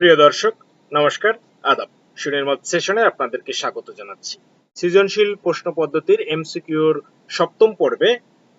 প্রিয় দর্শক, নমস্কার, আদাব। সুনির মত সেশনে আপনাদেরকে স্বাগত জানাচ্ছি। সৃজনশীল প্রশ্ন পদ্ধতির এমসিকিউর সপ্তম পর্বে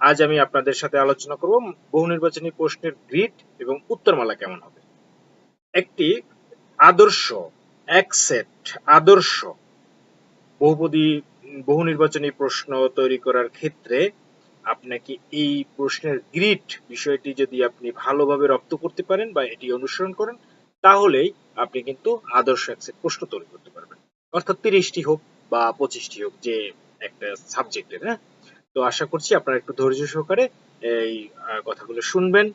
আজ আমি আপনাদের সাথে আলোচনা করব বহু নির্বাচনী প্রশ্নের গ্রিড এবং উত্তরমালা কেমন হবে। একটি আদর্শ, এক সেট আদর্শ বহুপদী, বহু নির্বাচনী প্রশ্ন তৈরি করার ক্ষেত্রে আপনাকে এই প্রশ্নের গ্রিড বিষয়টি যদি আপনি ভালোভাবে রপ্ত করতে পারেন বা এটি অনুসরণ করেন তাহলেই আপনি কিন্তু আদর্শ অ্যাকসেপ্ট প্রশ্ন তৈরি করতে পারবেন। অর্থাৎ তিরিশটি হোক বা পঁচিশটি হোক যে একটা সাবজেক্টের হ্যাঁ? তো আশা করছি আপনারা একটু ধৈর্য সহকারে এই কথাগুলো শুনবেন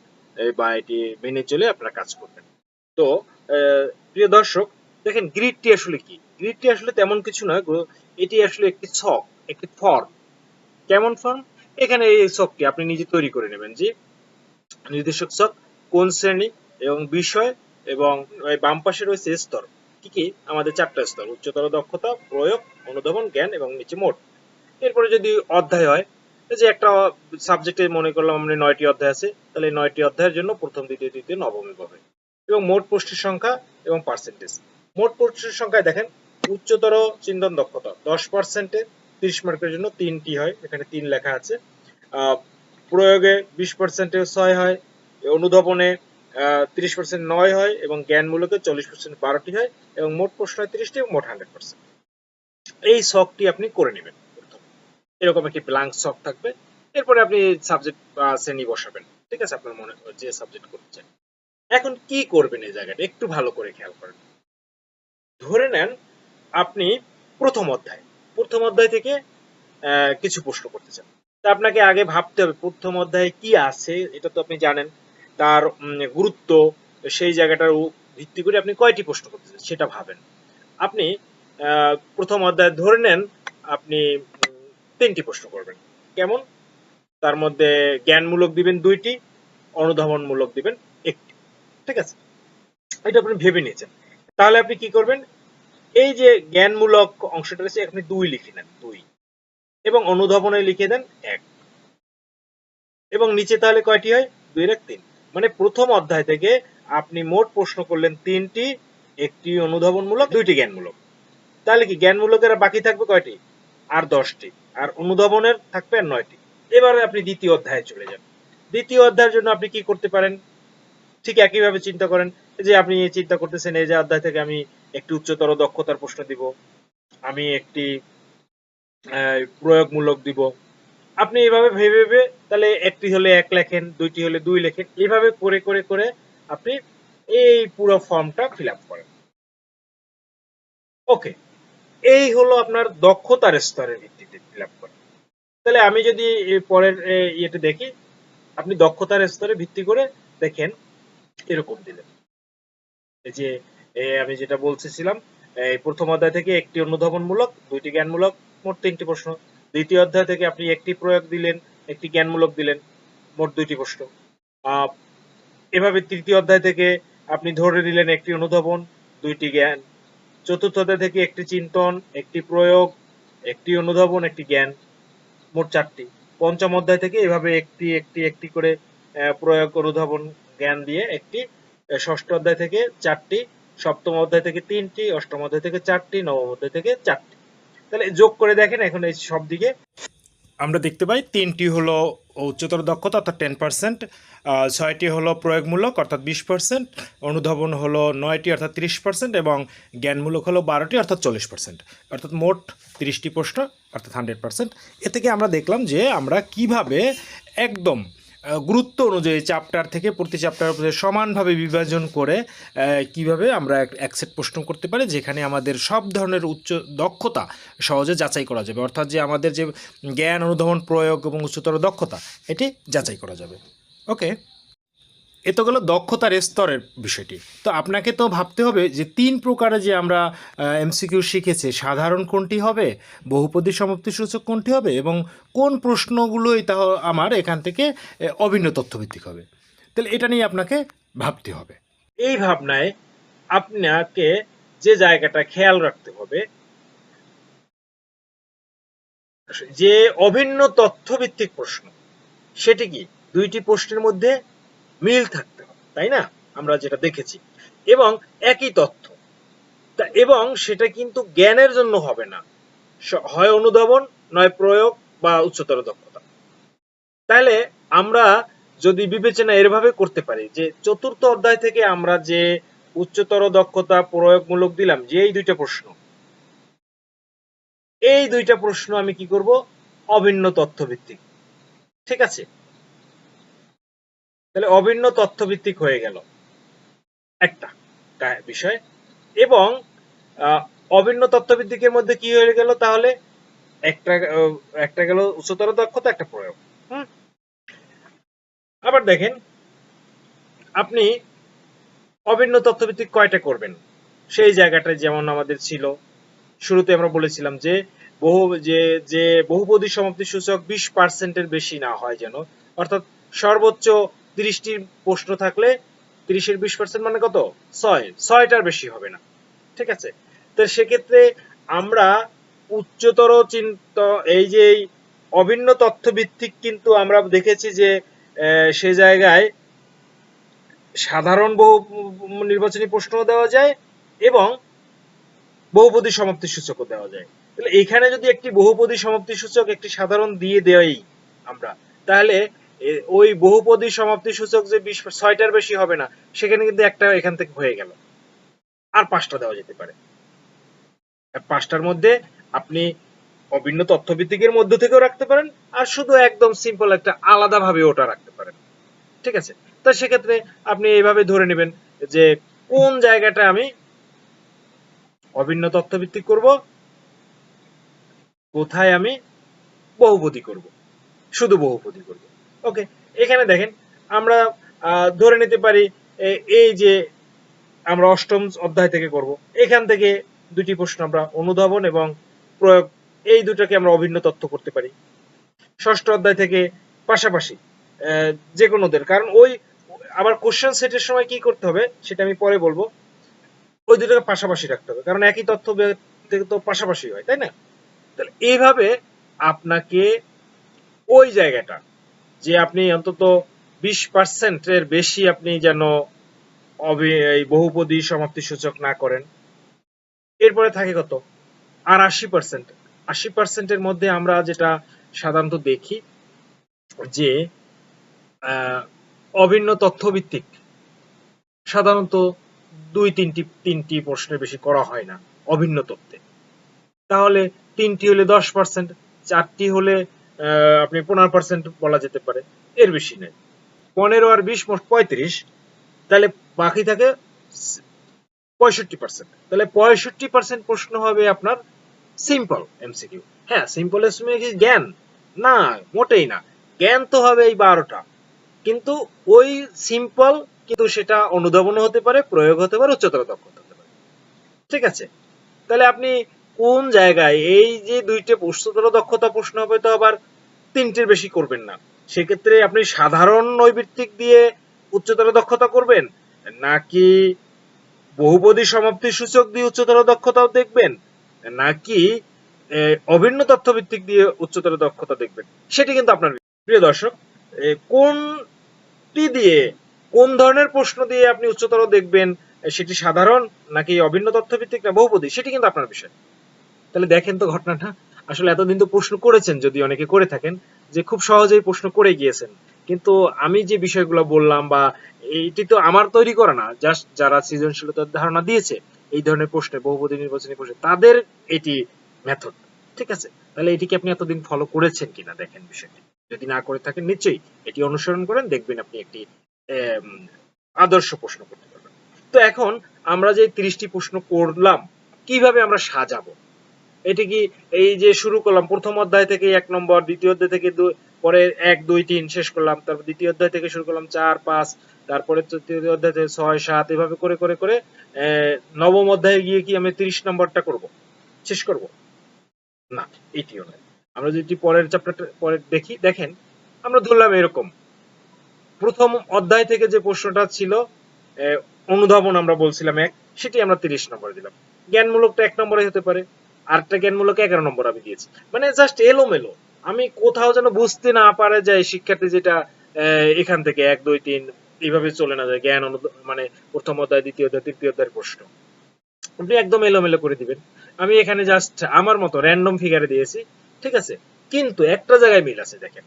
বা এটি মেনে চলে আপনারা কাজ করবেন। তো প্রিয় দর্শক, দেখেন গ্রিডটি আসলে কি? গ্রিডটি আসলে তেমন কিছু নয় এটি আসলে একটি ছক, একটি ফর্ম। কেমন ফর্ম? এখানে এই ছকটি আপনি নিজে তৈরি করে নেবেন যে, নির্দেশক ছক, কোন শ্রেণি এবং বিষয় এবং বাম পাশে রয়েছে স্তর। কি কি? আমাদের চারটা স্তর, উচ্চতর দক্ষতা, প্রয়োগ, অনুধাবন, জ্ঞান এবং নিচে মোট। এরপরে যদি অধ্যায় হয় যে একটা সাবজেক্টে মনে করলাম আমরা নয়টি অধ্যায় আছে, তাহলে নয়টি অধ্যায়ের জন্য প্রথম, দ্বিতীয়, তৃতীয়, নবম হবে এবং মোট পোস্টের সংখ্যা এবং পার্সেন্টেজ মোট পোস্টের সংখ্যায় দেখেন, উচ্চতর চিন্তন দক্ষতা, দশ পার্সেন্টে তিরিশ মার্কের জন্য তিনটি হয়, এখানে তিন লেখা আছে। প্রয়োগে বিশ পার্সেন্টে ছয় হয় অনুধাবনে তিরিশ পার্সেন্ট নয় হয় এবং জ্ঞানমূলকে চল্লিশ পার্সেন্ট বারোটি হয় এবং মোট প্রশ্ন হয় তিরিশটি এবং মোট হান্ড্রেড পার্সেন্ট এই শখটি আপনি করে নেবেন এরকম একটি ব্ল্যাঙ্ক শখ থাকবে। এরপরে আপনি সাবজেক্ট শ্রেণি বসাবেন। ঠিক আছে? আপনার মনে যে সাবজেক্ট এখন কি করবেন এই জায়গাটা? একটু ভালো করে খেয়াল করেন। ধরে নেন আপনি প্রথম অধ্যায়। প্রথম অধ্যায় থেকে কিছু প্রশ্ন করতে চান। তা আপনাকে আগে ভাবতে হবে প্রথম অধ্যায়ে কি আছে? এটা তো আপনি জানেন। তার গুরুত্ব, সেই জায়গাটার ভিত্তি করে আপনি কয়টি প্রশ্ন করতে সেটা ভাবেন। আপনি প্রথম অধ্যায় ধরে নেন, আপনি তিনটি প্রশ্ন করবেন। কেমন? তার মধ্যে জ্ঞানমূলক দিবেন দুইটি, অনুধাবনমূলক দিবেন একটি। ঠিক আছে? এটা আপনি ভেবে নিয়েছেন। তাহলে আপনি কি করবেন? এই যে জ্ঞানমূলক অংশটা রয়েছে আপনি দুই লিখে নেন, দুই। এবং অনুধাবনে লিখে দেন এক। এবং নিচে তাহলে কয়টি হয়? দুই এক, তিন। মানে প্রথম অধ্যায় থেকে আপনি মোট প্রশ্ন করলেন তিনটি, একটি অনুধাবনমূলক, দুইটি জ্ঞানমূলক। তাহলে কি জ্ঞানমূলকের বাকি থাকবে কয়টি? আর দশটি। আর অনুধাবনের থাকবে আর নয়টি। এবারে আপনি দ্বিতীয় অধ্যায়ে চলে যান। দ্বিতীয় অধ্যায়ের জন্য আপনি কি করতে পারেন? ঠিক একইভাবে চিন্তা করেন যে আপনি চিন্তা করতেছেন, এই যে অধ্যায় থেকে আমি একটি উচ্চতর দক্ষতার প্রশ্ন দিব, আমি একটি প্রয়োগমূলক দিব আপনি এভাবে ভেবে ভেবে তাহলে একটি হলে এক লেখেন দুইটি হলে দুই লেখেন এভাবে করে করে করে আপনি এই পুরো ফর্মটা ফিল করেন। ওকে এই হলো আপনার দক্ষতার স্তরের ভিত্তিতে ফিল করেন তাহলে আমি যদি পরের এ, ইয়েতে দেখি আপনি দক্ষতার স্তরে ভিত্তি করে দেখেন এরকম দিলেন। যে আমি যেটা বলতেছিলাম এই প্রথম অধ্যায় থেকে একটি অনুধাবনমূলক দুইটি জ্ঞানমূলক মোট তিনটি প্রশ্ন। দ্বিতীয় অধ্যায় থেকে আপনি একটি প্রয়োগ দিলেন, একটি জ্ঞানমূলক দিলেন, মোট দুইটি প্রশ্ন। এভাবে তৃতীয় অধ্যায় থেকে আপনি ধরে নিলেন একটি অনুধাবন, দুইটি জ্ঞান। চতুর্থ অধ্যায় থেকে একটি চিন্তন, একটি প্রয়োগ, একটি অনুধাবন, একটি জ্ঞান, মোট চারটি। পঞ্চম অধ্যায় থেকে এভাবে একটি একটি একটি করে প্রয়োগ, অনুধাবন, জ্ঞান দিয়ে একটি ষষ্ঠ অধ্যায় থেকে চারটি, সপ্তম অধ্যায় থেকে তিনটি, অষ্টম অধ্যায় থেকে চারটি, নবম অধ্যায় থেকে চারটি। তাহলে যোগ করে দেখেন এখন এই সব দিকে আমরা দেখতে পাই তিনটি হলো উচ্চতর দক্ষতা অর্থাৎ টেন পার্সেন্ট ছয়টি হলো প্রয়োগমূলক অর্থাৎ বিশ পার্সেন্ট, অনুধাবন হলো নয়টি অর্থাৎ তিরিশ পার্সেন্ট এবং জ্ঞানমূলক হলো বারোটি অর্থাৎ চল্লিশ পার্সেন্ট। অর্থাৎ মোট তিরিশটি প্রশ্ন অর্থাৎ হান্ড্রেড পার্সেন্ট। এ থেকে আমরা দেখলাম যে আমরা কীভাবে একদম গুরুত্ব অনুযায়ী চ্যাপ্টার থেকে প্রতি চ্যাপ্টার সমানভাবে বিভাজন করে কীভাবে আমরা এক প্রশ্ন করতে পারি, যেখানে আমাদের সব ধরনের উচ্চ দক্ষতা সহজে যাচাই করা যাবে। অর্থাৎ যে আমাদের যে জ্ঞান, অনুধাবন, প্রয়োগ এবং উচ্চতর দক্ষতা, এটি যাচাই করা যাবে। ওকে এ তো গেলো দক্ষতার স্তরের বিষয়টি। তো আপনাকে তো ভাবতে হবে যে তিন প্রকারে যে আমরা এমসিকিউ শিখেছি, সাধারণ কোনটি হবে, বহুপদী সমাপ্তি সূচক কোনটি হবে এবং কোন প্রশ্নগুলোই তা আমার এখান থেকে অভিন্ন তথ্যভিত্তিক হবে। তাহলে এটা নিয়ে আপনাকে ভাবতে হবে। এই ভাবনায় আপনাকে যে জায়গাটা খেয়াল রাখতে হবে, যে অভিন্ন তথ্যভিত্তিক প্রশ্ন, সেটি কি? দুইটি প্রশ্নের মধ্যে মিল থাকতে হবে, তাই না? আমরা যেটা দেখেছি। এবং একই তথ্য। এবং সেটা কিন্তু জ্ঞানের জন্য হবে না। হয় অনুধাবন, নয় প্রয়োগ বা উচ্চতর দক্ষতা। তাহলে আমরা যদি বিবেচনা এভাবে করতে পারি যে চতুর্থ অধ্যায় থেকে আমরা যে উচ্চতর দক্ষতা প্রয়োগমূলক দিলাম, যে এই দুইটা প্রশ্ন, এই দুইটা প্রশ্ন আমি কি করব? অভিন্ন তথ্য ভিত্তিক ঠিক আছে? তাহলে অভিন্ন তথ্য ভিত্তিক হয়ে গেল। একটা বিষয়। এবং অভিন্ন তথ্য ভিত্তিকের মধ্যে কি হয়ে গেল তাহলে? একটা একটা গেল উচ্চতর দক্ষতা, একটা প্রয়োগ। হুম? আবার দেখেন, আপনি অভিন্ন তথ্যভিত্তিক কয়টা করবেন? সেই জায়গাটায় যেমন আমাদের ছিল। শুরুতে আমরা বলেছিলাম যে, বহু, যে যে বহুপদী সমাপ্তি সূচক বিশ পার্সেন্টের বেশি না হয় যেন, অর্থাৎ সর্বোচ্চ তিরিশটির প্রশ্ন থাকলে তিরিশের বিশ পার্সেন্ট মানে কত? ছয়। ছয়টার বেশি হবে না। ঠিক আছে? তো সেক্ষেত্রে আমরা উচ্চতর চিন্ত, এই যে অভিন্ন তথ্য ভিত্তিক কিন্তু আমরা দেখেছি যে সে জায়গায় সাধারণ বহু, নির্বাচনী প্রশ্ন দেওয়া যায় এবং বহুপদী সমাপ্তি সূচকও দেওয়া যায়। তাহলে এখানে যদি একটি বহুপদী সমাপ্তি সূচক একটি সাধারণ দিয়ে দেই আমরা, তাহলে ওই বহুপদী সমাপ্তি সূচক যে ছয়টার বেশি হবে না, সেখানে কিন্তু একটা এখান থেকে হয়ে গেল। আর পাঁচটা দেওয়া যেতে পারে। পাঁচটার মধ্যে আপনি অভিন্ন তথ্যভিত্তিকের মধ্য থেকেও রাখতে পারেন, আর শুধু একদম সিম্পল একটা আলাদা ভাবে ওটা রাখতে পারেন। ঠিক আছে? তো সেক্ষেত্রে আপনি এইভাবে ধরে নেবেন যে কোন জায়গাটা আমি অভিন্ন তথ্যভিত্তিক করব, কোথায় আমি বহুপদী করব। শুধু বহুপদী করব। ওকে এখানে দেখেন, আমরা ধরে নিতে পারি এই যে আমরা অষ্টম অধ্যায় থেকে করব, এখান থেকে দুটি প্রশ্ন আমরা অনুধাবন এবং প্রয়োগ, এই দুটাকে আমরা অভিন্ন তথ্য করতে পারি। ষষ্ঠ অধ্যায় থেকে পাশাপাশি যে কোনোদের কারণ ওই, আবার কোশ্চেন সেটের সময় কি করতে হবে, সেটা আমি পরে বলব। ওই দুটোকে পাশাপাশি রাখতে হবে, কারণ একই তথ্য থেকে তো পাশাপাশি হয়, তাই না? তাহলে এইভাবে আপনাকে ওই জায়গাটা যে আপনি অন্তত বিশ পার্সেন্টের বেশি আপনি যেন বহুপদী সমাপ্তি সূচক না করেন। এরপরে থাকে কত? আর আশি পার্সেন্ট আশি পার্সেন্টের মধ্যে আমরা যেটা সাধারণত দেখি যে অভিন্ন তথ্যভিত্তিক সাধারণত দুই, তিনটি তিনটি প্রশ্নের বেশি করা হয় না অভিন্ন তথ্যে। তাহলে তিনটি হলে দশ পার্সেন্ট চারটি হলে আপনি পনেরো পার্সেন্ট বলা যেতে পারে। এর বেশি নেই। পনেরো আর বিশ পঁয়ত্রিশ, তাহলে বাকি থাকে পঁয়ষট্টি পার্সেন্ট তাহলে পঁয়ষট্টি পার্সেন্ট প্রশ্ন হবে আপনার সিম্পল এমসিকিউ হ্যাঁ সিম্পল এর কি জ্ঞান? না, মোটেই না। জ্ঞান তো হবে এই বারোটা। কিন্তু ওই সিম্পল কিন্তু সেটা অনুধাবন হতে পারে, প্রয়োগ হতে পারে, উচ্চতর দক্ষতা হতে পারে। ঠিক আছে? তাহলে আপনি কোন জায়গায় এই যে দুইটা উচ্চতর দক্ষতা প্রশ্ন হবে তো আবার তিনটির বেশি করবেন না। সেক্ষেত্রে আপনি সাধারণ নৈবিত্তিক দিয়ে উচ্চতর দক্ষতা করবেন, নাকি বহুপদী সমাপ্তি সূচক দিয়ে উচ্চতর দক্ষতাও দেখবেন, নাকি অভিন্ন তথ্যভিত্তিক দিয়ে উচ্চতর দক্ষতা দেখবেন? সেটি কিন্তু আপনার। প্রিয় দর্শক কোনটি দিয়ে, কোন ধরনের প্রশ্ন দিয়ে আপনি উচ্চতর দেখবেন, সেটি সাধারণ নাকি অভিন্ন তথ্যভিত্তিক না বহুপদী, সেটি কিন্তু আপনার বিষয়। তাহলে দেখেন তো ঘটনাটা। আসলে এতদিন তো প্রশ্ন করেছেন, যদি অনেকে করে থাকেন, যে খুব সহজেই প্রশ্ন করে গিয়েছেন। কিন্তু আমি যে বিষয়গুলো বললাম বা এইটি তো আমার তৈরি করা না জাস্ট যারা সৃজনশীলতার ধারণা দিয়েছে, এই ধরনের প্রশ্নে, বহুপদী নির্বাচনী প্রশ্নে, তাদের এটি মেথড ঠিক আছে? তাহলে এটিকে আপনি এতদিন ফলো করেছেন কিনা, দেখেন বিষয়টি। যদি না করে থাকেন, নিশ্চয়ই এটি অনুসরণ করেন, দেখবেন আপনি একটি আদর্শ প্রশ্ন করতে পারবেন। তো এখন আমরা যে তিরিশটি প্রশ্ন করলাম, কীভাবে আমরা সাজাবো? এটি কি এই যে শুরু করলাম, প্রথম অধ্যায় থেকে এক নম্বর, দ্বিতীয় অধ্যায় থেকে পরে এক, দুই, তিন, শেষ করলাম, তারপর দ্বিতীয় অধ্যায় থেকে শুরু করলাম চার, পাঁচ, তারপরে তৃতীয় অধ্যায় থেকে ছয়, সাত, এভাবে করে করে করে নবম অধ্যায়ে গিয়ে কি আমি তিরিশ নম্বরটা করব? শেষ করব? না, এটিও নয়। আমরা যদি পরের চ্যাপ্টারটা পরে দেখি, দেখেন, আমরা ধরলাম এরকম। প্রথম অধ্যায় থেকে যে প্রশ্নটা ছিল অনুধাবন আমরা বলছিলাম এক, সেটি আমরা তিরিশ নম্বরে দিলাম। জ্ঞানমূলকটা এক নম্বরে হতে পারে। আরেকটা জ্ঞানমূলক এগারো নম্বর আমি দিয়েছি। মানে জাস্ট এলোমেলো। আমি কোথাও যেন বুঝতে না পারে যায় শিক্ষার্থী যেটা এখান থেকে এক, দুই, তিন, এইভাবে চলে না যায়। জ্ঞান মানে প্রথম অধ্যায়, দ্বিতীয় অধ্যায়, তৃতীয় অধ্যায়ের প্রশ্ন। আপনি একদম এলোমেলো করে দিবেন। আমি এখানে জাস্ট আমার মতো র্যান্ডম ফিগারে দিয়েছি, ঠিক আছে? কিন্তু একটা জায়গায় মিল আছে, দেখেন।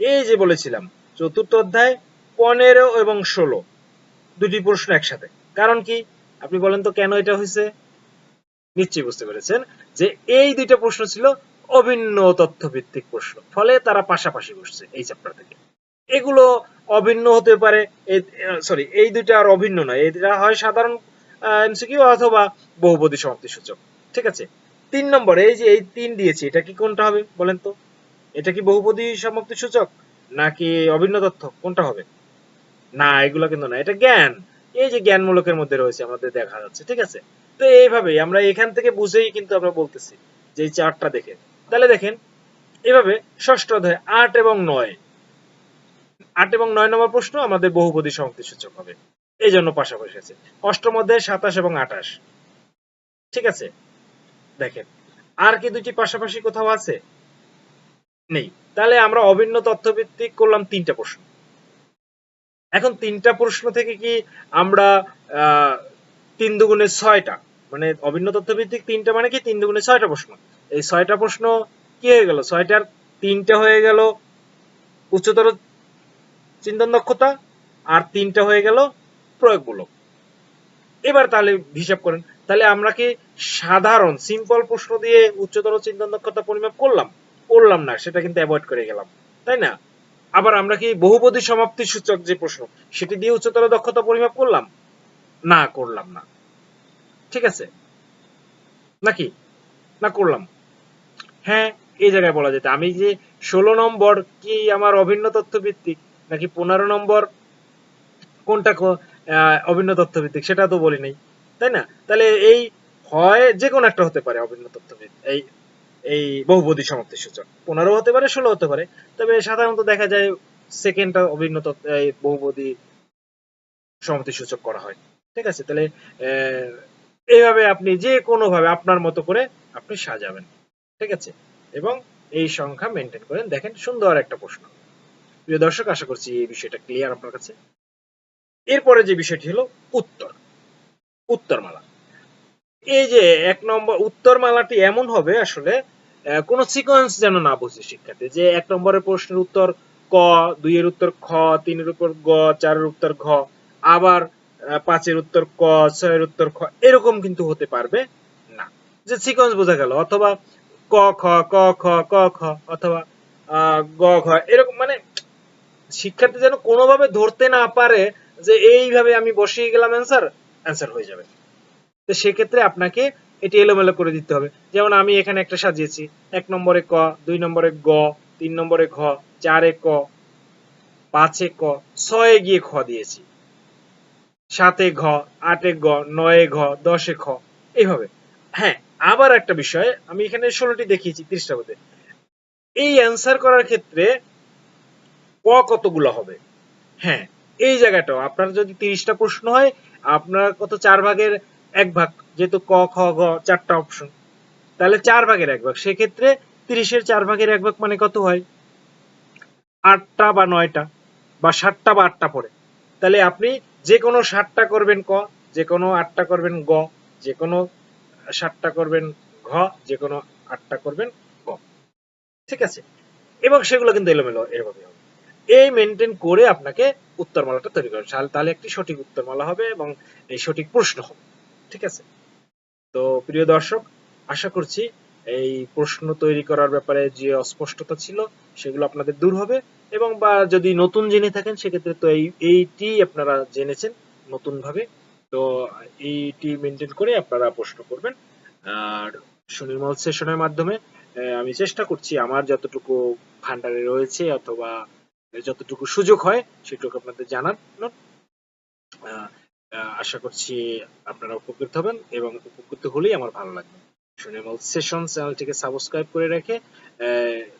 এই যে বলেছিলাম, চতুর্থ অধ্যায়, পনেরো এবং ষোলো। দুটি প্রশ্ন একসাথে। কারণ কি? আপনি বলেন তো কেন এটা হয়েছে নিশ্চয়ই বুঝতে পেরেছেন যে এই দুইটা প্রশ্ন ছিল অভিন্ন তথ্য ভিত্তিক প্রশ্ন। ফলে তারা পাশাপাশি বসছে এই চ্যাপ্টার থেকে। এগুলো অভিন্ন হতে পারে সরি এই দুইটা আর অভিন্ন নয়। এটা হয় সাধারণ অথবা বহুপদী সমাপ্তি সূচক। ঠিক আছে? তিন নম্বরে, এই যে এই তিন দিয়েছি, এটা কি কোনটা হবে বলেন তো? এটা কি বহুপদী সমাপ্তি সূচক নাকি অভিন্ন তথ্য? কোনটা হবে? না, এগুলো কিন্তু না এটা জ্ঞান। এই যে জ্ঞানমূলকের মধ্যে রয়েছে, আমাদের দেখা যাচ্ছে। ঠিক আছে? তো এইভাবেই আমরা এখান থেকে বুঝেই কিন্তু আমরা বলতেছি যে এই চারটা দেখে। তাহলে দেখেন, এভাবে ষষ্ঠ অধ্যায়, আট এবং নয়। আট এবং নয় নম্বর প্রশ্ন, আমাদের বহুপদী সমাপ্তি সূচক হবে। এই জন্য পাশাপাশি আছে। অষ্টম অধ্যায়, সাতাশ এবং আঠাশ। ঠিক আছে? দেখেন, আর কি দুটি পাশাপাশি কোথাও আছে? নেই। তাহলে আমরা অভিন্ন তথ্য ভিত্তিক করলাম তিনটা প্রশ্ন। এখন তিনটা প্রশ্ন থেকে কি আমরা তিন দুগুণে ছয়টা। মানে অভিন্ন তথ্য ভিত্তিক তিনটা মানে কি? তিন দুগুণে ছয়টা প্রশ্ন। এই ছয়টা প্রশ্ন কি হয়ে গেল? ছয়টার তিনটা হয়ে গেল উচ্চতর চিন্তন দক্ষতা আর তিনটা হয়ে গেল প্রয়োগমূলক। এবার তাহলে হিসাব করেন। তাহলে আমরা কি সাধারণ সিম্পল প্রশ্ন দিয়ে উচ্চতর চিন্তন দক্ষতা পরিমাপ করলাম? করলাম না, সেটা কিন্তু অ্যাভয়েড করে গেলাম। তাই না? আবার আমরা কি বহুপদী সমাপ্তি সূচক যে প্রশ্ন, সেটি দিয়ে উচ্চতর দক্ষতা পরিমাপ করলাম? না করলাম না। ঠিক আছে? নাকি? না করলাম। হ্যাঁ এই জায়গায় বলা যেত। আমি যে ষোলো নম্বর কি আমার অভিন্ন তথ্য ভিত্তিক নাকি পনেরো নম্বর কোনটা অভিন্ন তথ্য ভিত্তিক সেটা তো বলি নাই। তাই না? তাহলে এই হয় যে কোনো একটা হতে পারে অভিন্ন তথ্য ভিত্তিক এই এই বহুপদী সমাপ্তি সূচক। পনেরো হতে পারে, ষোলো হতে পারে। তবে সাধারণত দেখা যায় সেকেন্ডটা অভিন্ন তথ্য, এই বহুপদী সমাপ্তি সূচক করা হয়। ঠিক আছে? তাহলে এইভাবে আপনি যে কোনো ভাবে আপনার মতো করে আপনি সাজাবেন। ঠিক আছে? এবং এই সংখ্যা মেনটেন করেন। দেখেন, সুন্দর একটা প্রশ্ন। প্রিয় দর্শক, আশা করছি এই বিষয়টা ক্লিয়ার আপনার কাছে। এরপরে যে বিষয়টি হলো উত্তর। উত্তরমালা। এই যে এক নম্বর, উত্তরমালাটি এমন হবে আসলে কোন সিকোয়েন্স যেন না বুঝে শিক্ষার্থী, যে এক নম্বরের প্রশ্নের উত্তর ক, দুইয়ের উত্তর খ, তিনের উপর গ, চারের উত্তর ঘ, আবার পাঁচের উত্তর ক, ছয়ের উত্তর খ, এরকম কিন্তু হতে পারবে না। যে সিকোয়েন্স বোঝা গেল, অথবা ক, খ ক খ ক, খ, অথবা গ, ঘ, এরকম মানে শিক্ষার্থী যেন কোনোভাবে ধরতে না পারে যে এইভাবে আমি বসিয়ে গেলাম অ্যান্সার অ্যান্সার হয়ে যাবে। তো সেক্ষেত্রে আপনাকে এটি এলোমেলো করে দিতে হবে। যেমন আমি এখানে একটা সাজিয়েছি, এক নম্বরে ক, দুই নম্বরে গ, তিন নম্বরে ঘ, চারে ক, পাঁচে ক, ছয়ে গিয়ে খ দিয়েছি। সাতে ঘ, আটে গ, নয়ে ঘ, দশে খ। এইভাবে। হ্যাঁ আবার একটা বিষয়, আমি এখানে ষোলোটি দেখিয়েছি ত্রিশটা মধ্যে। এই অ্যান্সার করার ক্ষেত্রে ক কতগুলো হবে? হ্যাঁ এই জায়গাটাও। আপনার যদি তিরিশটা প্রশ্ন হয়, আপনার কত চার ভাগের এক ভাগ, যেহেতু ক, খ গ চারটা অপশন তাহলে চার ভাগের এক ভাগ। সেক্ষেত্রে তিরিশের চার ভাগের এক ভাগ মানে কত হয়? আটটা বা নয়টা, বা সাতটা বা আটটা পড়ে। তাহলে আপনি যে কোনো সাতটা করবেন ক যে কোনো আটটা করবেন গ যে কোনো সাতটা করবেন ঘ যে কোনো আটটা করবেন গ ঠিক আছে? এবং সেগুলো কিন্তু এলোমেলো এভাবে হবে। এই মেনটেন করে আপনাকে উত্তরমালাটা তৈরি করেন তাহলে তাহলে একটি সঠিক উত্তরমালা হবে এবং এই সঠিক প্রশ্ন হবে। ঠিক আছে? তো প্রিয় দর্শক, আশা করছি এই প্রশ্ন তৈরি করার ব্যাপারে যে অস্পষ্টতা ছিল, সেগুলো আপনাদের দূর হবে। এবং বা যদি নতুন জেনে থাকেন, সেক্ষেত্রে তো এই, এইটি আপনারা জেনেছেন নতুন ভাবে তো এইটি মেনটেন করে আপনারা প্রশ্ন করবেন। আর সুনির্মল সেশনের মাধ্যমে আমি চেষ্টা করছি আমার যতটুকু ভান্ডারে রয়েছে অথবা যতটুকু সুযোগ হয়, সেটুকু আপনাদের জানানোর। আশা করছি আপনারা উপকৃত হবেন এবং উপকৃত হলেই আমার ভালো লাগবে। সুনির্মল সেশন চ্যানেলটিকে সাবস্ক্রাইব করে রেখে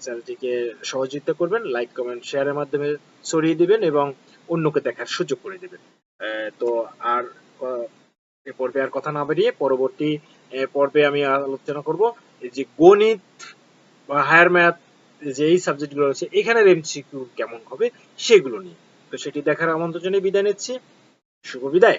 চ্যানেলটিকে সহযোগিতা করবেন লাইক কমেন্ট শেয়ারের মাধ্যমে ছড়িয়ে দিবেন এবং অন্যকে দেখার সুযোগ করে দিবেন। তো আর এ পর্বে আর কথা না বেরিয়ে পরবর্তী পর্বে আমি আলোচনা করব যে গণিত বা হায়ার ম্যাথ যে এই সাবজেক্টগুলো রয়েছে, এখানের এমসিকিউ কেমন হবে, সেগুলো নিয়ে। তো সেটি দেখার আমন্ত্রণ বিদায় নিচ্ছি। শুভ বিদায়।